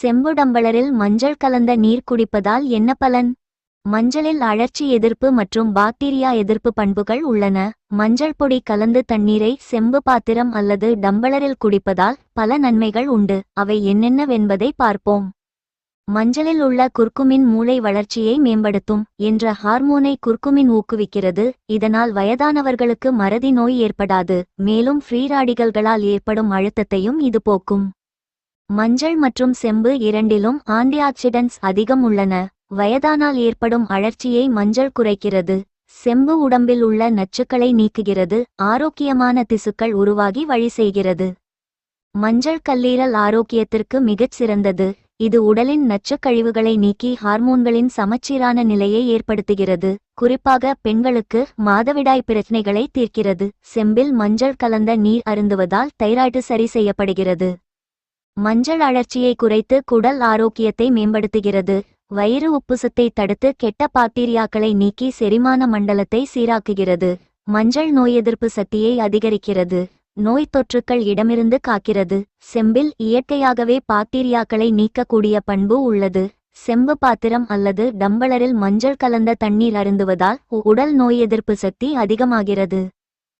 செம்பு டம்பளரில் மஞ்சள் கலந்த நீர் குடிப்பதால் என்ன பலன்? மஞ்சளில் அழற்சி எதிர்ப்பு மற்றும் பாக்டீரியா எதிர்ப்பு பண்புகள் உள்ளன. மஞ்சள் பொடி கலந்து தண்ணீரை செம்பு பாத்திரம் அல்லது டம்பளரில் குடிப்பதால் பல நன்மைகள் உண்டு. அவை என்னென்னவென்பதை பார்ப்போம். மஞ்சளில் உள்ள குர்குமின் மூளை வளர்ச்சியை மேம்படுத்தும் என்ற ஹார்மோனை குர்குமின் ஊக்குவிக்கிறது. இதனால் வயதானவர்களுக்கு மறதி நோய் ஏற்படாது. மேலும் ஃப்ரீ ராடிகல்களால் ஏற்படும் அழுத்தத்தையும் இது போக்கும். மஞ்சள் மற்றும் செம்பு இரண்டிலும் ஆன்டிஆக்சிடென்ட்ஸ் அதிகம் உள்ளன. வயதானால் ஏற்படும் அழற்சியை மஞ்சள் குறைக்கிறது. செம்பு உடம்பில் உள்ள நச்சுக்களை நீக்குகிறது. ஆரோக்கியமான திசுக்கள் உருவாகி வழி செய்கிறது. மஞ்சள் கல்லீரல் ஆரோக்கியத்திற்கு மிகச் சிறந்தது. இது உடலின் நச்சுக் கழிவுகளை நீக்கி ஹார்மோன்களின் சமச்சீரான நிலையை ஏற்படுத்துகிறது. குறிப்பாக பெண்களுக்கு மாதவிடாய் பிரச்சனைகளை தீர்க்கிறது. செம்பில் மஞ்சள் கலந்த நீர் அருந்துவதால் தைராய்டு சரி செய்யப்படுகிறது. மஞ்சள் அழற்சியை குறைத்து குடல் ஆரோக்கியத்தை மேம்படுத்துகிறது. வயிறு உப்புசத்தை தடுத்து கெட்ட பாக்டீரியாக்களை நீக்கி செரிமான மண்டலத்தை சீராக்குகிறது. மஞ்சள் நோய் எதிர்ப்பு சக்தியை அதிகரிக்கிறது. நோய் தொற்றுக்கள் இடமிருந்து காக்கிறது. செம்பில் இயற்கையாகவே பாக்டீரியாக்களை நீக்கக்கூடிய பண்பு உள்ளது. செம்பு பாத்திரம் அல்லது டம்பளரில் மஞ்சள் கலந்த தண்ணீர் அருந்துவதால் உடல் நோய் எதிர்ப்பு சக்தி அதிகமாகிறது.